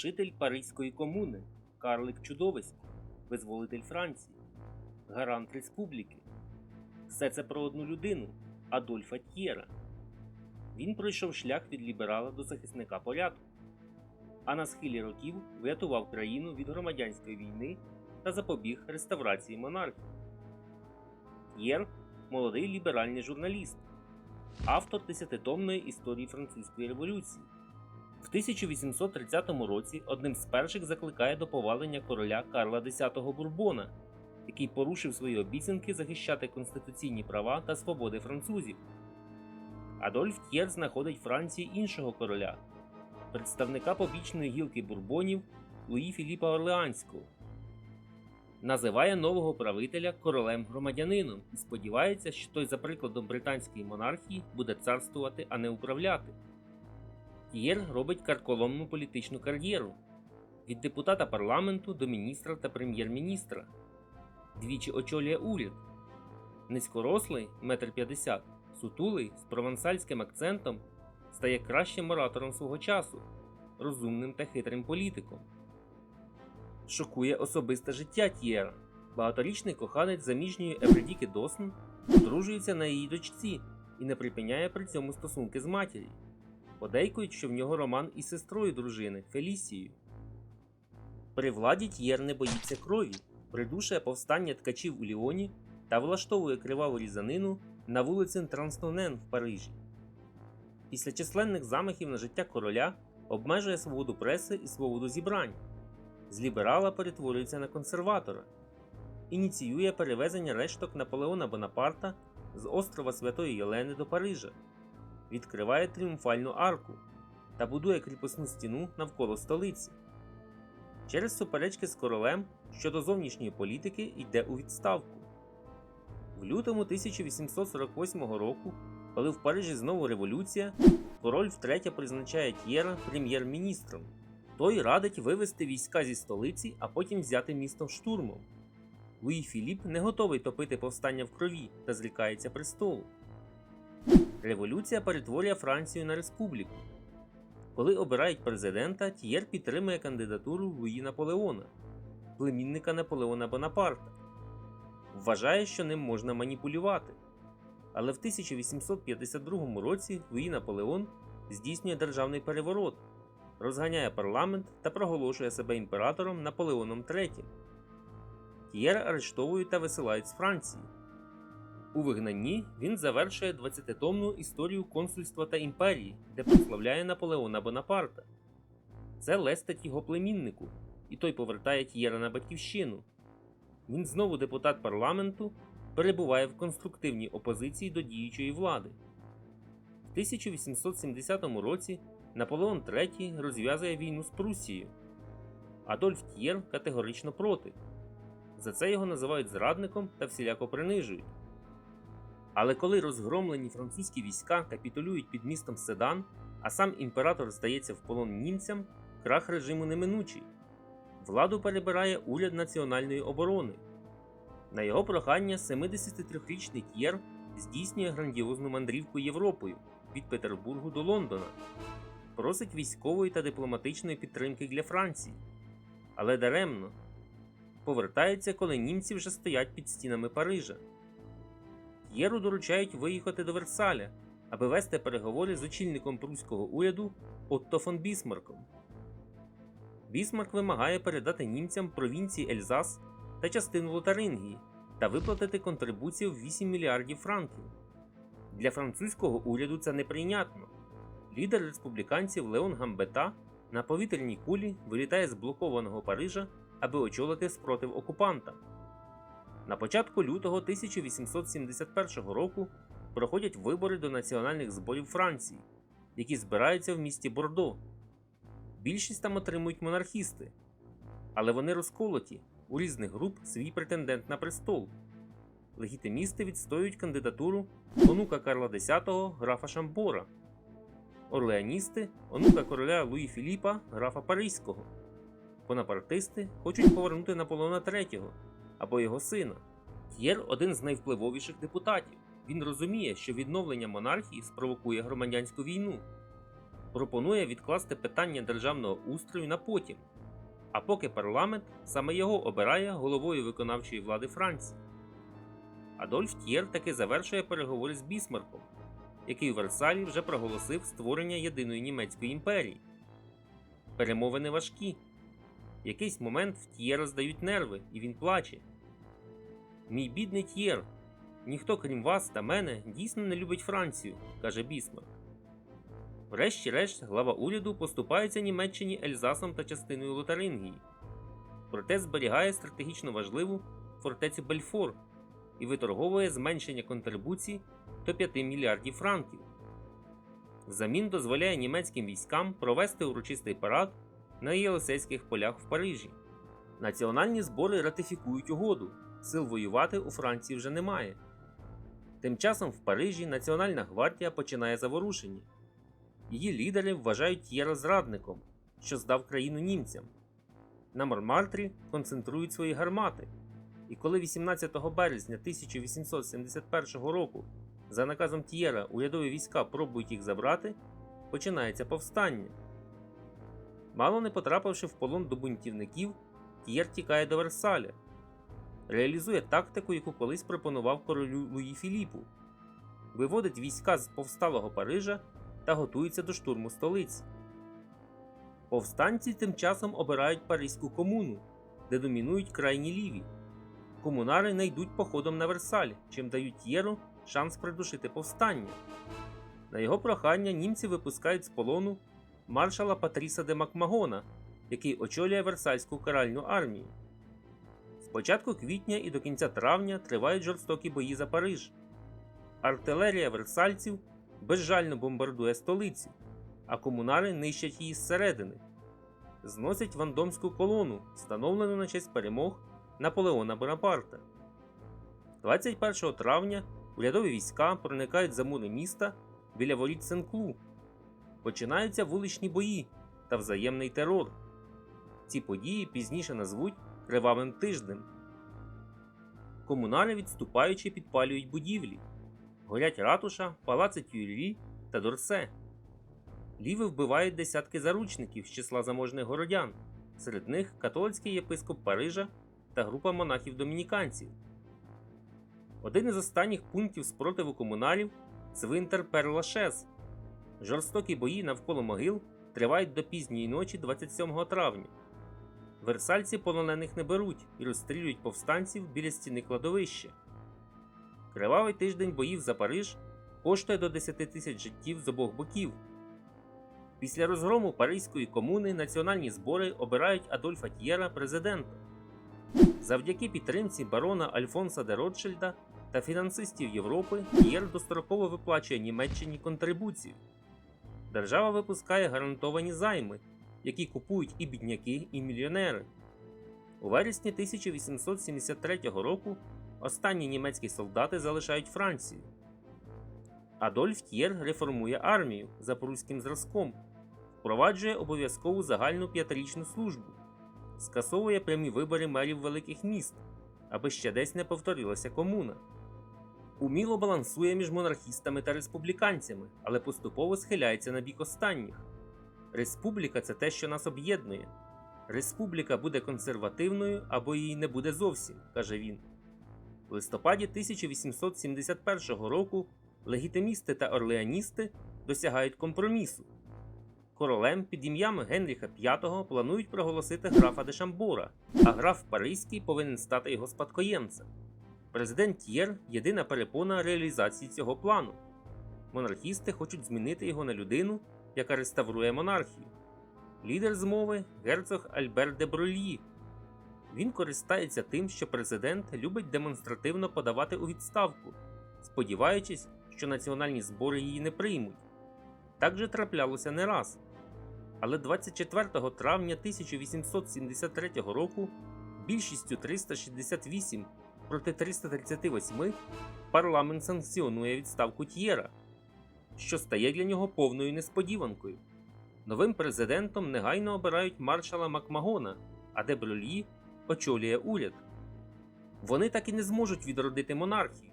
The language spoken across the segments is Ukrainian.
душитель Паризької комуни, Карлик Чудовисько, визволитель Франції, гарант республіки. Все це про одну людину Адольфа Т'єра. Він пройшов шлях від ліберала до захисника порядку, а на схилі років врятував країну від громадянської війни та запобіг реставрації монархії. Т'єр молодий ліберальний журналіст, автор десятитомної історії французької революції. В 1830 році одним з перших закликає до повалення короля Карла X Бурбона, який порушив свої обіцянки захищати конституційні права та свободи французів. Адольф Т'єр знаходить Франції іншого короля, представника побічної гілки бурбонів Луї Філіпа Орлеанського. Називає нового правителя королем громадянином і сподівається, що той, за прикладом британської монархії, буде царствувати, а не управляти. Т'єр робить карколомну політичну кар'єру від депутата парламенту до міністра та прем'єр-міністра. Двічі очолює уряд. Низькорослий, метр п'ятдесят, сутулий з провансальським акцентом, стає кращим оратором свого часу, розумним та хитрим політиком. Шокує особисте життя Т'єра. Багаторічний коханець заміжньої Евредіки Досн одружується на її дочці і не припиняє при цьому стосунки з матір'ю. Подейкують, що в нього роман із сестрою дружини Фелісією. При владі Т'єр не боїться крові, придушує повстання ткачів у Ліоні та влаштовує криваву різанину на вулиці Транснонен в Парижі. Після численних замахів на життя короля обмежує свободу преси і свободу зібрань. З ліберала перетворюється на консерватора, ініціює перевезення решток Наполеона Бонапарта з острова Святої Єлени до Парижа відкриває тріумфальну арку та будує кріпосну стіну навколо столиці. Через суперечки з королем щодо зовнішньої політики йде у відставку. В лютому 1848 року, коли в Парижі знову революція, король втретє призначає Т'єра прем'єр-міністром. Той радить вивести війська зі столиці, а потім взяти місто штурмом. Луї Філіп не готовий топити повстання в крові та зрікається престолу. Революція перетворює Францію на республіку. Коли обирають президента, Т'єр підтримує кандидатуру Луї Наполеона, племінника Наполеона Бонапарта. Вважає, що ним можна маніпулювати. Але в 1852 році Луї Наполеон здійснює державний переворот, розганяє парламент та проголошує себе імператором Наполеоном III. Т'єра арештовують та висилають з Франції. У вигнанні він завершує 20-томну історію консульства та імперії, де прославляє Наполеона Бонапарта. Це лестить його племіннику, і той повертає Т'єра на батьківщину. Він знову депутат парламенту, перебуває в конструктивній опозиції до діючої влади. В 1870 році Наполеон III розв'язує війну з Прусією. Адольф Т'єр категорично проти. За це його називають зрадником та всіляко принижують. Але коли розгромлені французькі війська капітулюють під містом Седан, а сам імператор здається в полон німцям, крах режиму неминучий. Владу перебирає уряд національної оборони. На його прохання 73-річний Т'єр здійснює грандіозну мандрівку Європою від Петербургу до Лондона, просить військової та дипломатичної підтримки для Франції. Але даремно повертається, коли німці вже стоять під стінами Парижа. Єру доручають виїхати до Версаля, аби вести переговори з очільником прусського уряду Отто фон Бісмарком. Бісмарк вимагає передати німцям провінції Ельзас та частину Лотарингії та виплатити контрибуцію в 8 мільярдів франків. Для французького уряду це неприйнятно. Лідер республіканців Леон Гамбета на повітряній кулі вилітає з блокованого Парижа, аби очолити спротив окупанта. На початку лютого 1871 року проходять вибори до національних зборів Франції, які збираються в місті Бордо. Більшість там отримують монархісти, але вони розколоті у різних груп свій претендент на престол. Легітимісти відстоюють кандидатуру онука Карла X графа Шамбора, орлеаністи онука короля Луї Філіпа графа Паризького. Бонапартисти хочуть повернути Наполеона III або його сина. Т'єр один з найвпливовіших депутатів. Він розуміє, що відновлення монархії спровокує громадянську війну. пропонує відкласти питання державного устрою на потім, а поки парламент саме його обирає головою виконавчої влади Франції. Адольф Т'єр таки завершує переговори з Бісмарком, який у Версалі вже проголосив створення єдиної німецької імперії. Перемовини важкі. В якийсь момент в Т'єра здають нерви, і він плаче. Мій бідний Т'єр, ніхто крім вас та мене дійсно не любить Францію, каже Бісмарк. Врешті-решт, глава уряду поступається Німеччині Ельзасом та частиною Лотарингії, проте зберігає стратегічно важливу фортецю Бельфор і виторговує зменшення контрибуцій до 5 мільярдів франків. Взамін дозволяє німецьким військам провести урочистий парад на Єлисейських полях в Парижі. Національні збори ратифікують угоду. Сил воювати у Франції вже немає. Тим часом в Парижі Національна гвардія починає заворушення. Її лідери вважають Єра зрадником, що здав країну німцям. На Мормартрі концентрують свої гармати. І коли 18 березня 1871 року за наказом Т'єра урядові війська пробують їх забрати, починається повстання. Мало не потрапивши в полон до бунтівників, Т'єр тікає до Версаля, реалізує тактику, яку колись пропонував королю Луї Філіпу, виводить війська з повсталого Парижа та готується до штурму столиці. Повстанці тим часом обирають Паризьку комуну, де домінують крайні ліві. Комунари не йдуть походом на Версаль, чим дають Т'єру шанс придушити повстання. На його прохання німці випускають з полону маршала Патріса де Макмагона, який очолює Версальську каральну армію. Початку квітня і до кінця травня тривають жорстокі бої за Париж. Артилерія версальців безжально бомбардує столицю, а комунари нищать її зсередини, зносять вандомську колону, встановлену на честь перемог Наполеона Бонапарта. 21 травня урядові війська проникають за мури міста біля воріт Сен-Клу. Починаються вуличні бої та взаємний терор. Ці події пізніше назвуть Кривавим тижнем. Комунари, відступаючи, підпалюють будівлі. Горять ратуша, палаци Тюйлі та Дорсе. Ліви вбивають десятки заручників з числа заможних городян, серед них католицький єпископ Парижа та група монахів-домініканців. Один із останніх пунктів спротиву комуналів цвинтар Перлашез. Жорстокі бої навколо могил тривають до пізньої ночі 27 травня. Версальці полонених не беруть і розстрілюють повстанців біля стіни кладовища. Кривавий тиждень боїв за Париж коштує до 10 тисяч життів з обох боків. Після розгрому Паризької комуни національні збори обирають Адольфа Т'єра президентом. Завдяки підтримці барона Альфонса де Ротшильда та фінансистів Європи Т'єр достроково виплачує Німеччині контрибуцію. Держава випускає гарантовані займи, які купують і бідняки, і мільйонери. У вересні 1873 року останні німецькі солдати залишають Францію. Адольф Т'єр реформує армію за прусським зразком, впроваджує обов'язкову загальну п'ятирічну службу, скасовує прямі вибори мерів великих міст, аби ще десь не повторилася комуна. Уміло балансує між монархістами та республіканцями, але поступово схиляється на бік останніх. Республіка це те, що нас об'єднує. Республіка буде консервативною або її не буде зовсім, каже він. У листопаді 1871 року легітимісти та орлеаністи досягають компромісу. Королем під ім'ям Генріха V планують проголосити графа де Шамбора, а граф Паризький повинен стати його спадкоємцем. Президент Т'єр єдина перепона реалізації цього плану. Монархісти хочуть змінити його на людину, яка реставрує монархію. Лідер змови герцог Альбер де Брольї. Він користається тим, що президент любить демонстративно подавати у відставку, сподіваючись, що національні збори її не приймуть. Так же траплялося не раз. Але 24 травня 1873 року більшістю 368 проти 338 парламент санкціонує відставку Т'єра, що стає для нього повною несподіванкою. Новим президентом негайно обирають маршала Макмагона, а де Брольї очолює уряд. Вони так і не зможуть відродити монархію.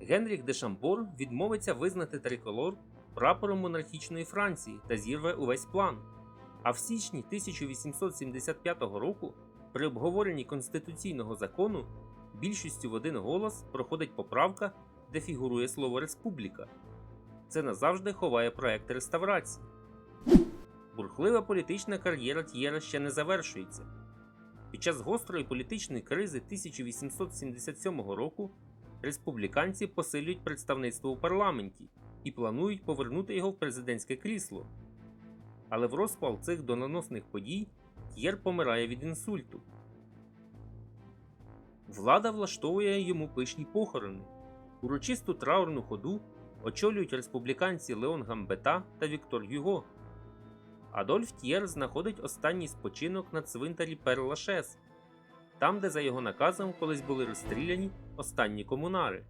Генріх де Шамбор відмовиться визнати триколор прапором монархічної Франції та зірве увесь план. А в січні 1875 року, при обговоренні конституційного закону, більшістю в один голос проходить поправка, де фігурує слово республіка. Це назавжди ховає проект реставрації. Бурхлива політична кар'єра Т'єра ще не завершується. Під час гострої політичної кризи 1877 року республіканці посилюють представництво у парламенті і планують повернути його в президентське крісло. Але в розпал цих донаносних подій Т'єр помирає від інсульту. Влада влаштовує йому пишні похорони. Урочисту траурну ходу очолюють республіканці Леон Гамбета та Віктор Юго. Адольф Т'єр знаходить останній спочинок на цвинтарі Пер-Лашес, там, де за його наказом колись були розстріляні останні комунари.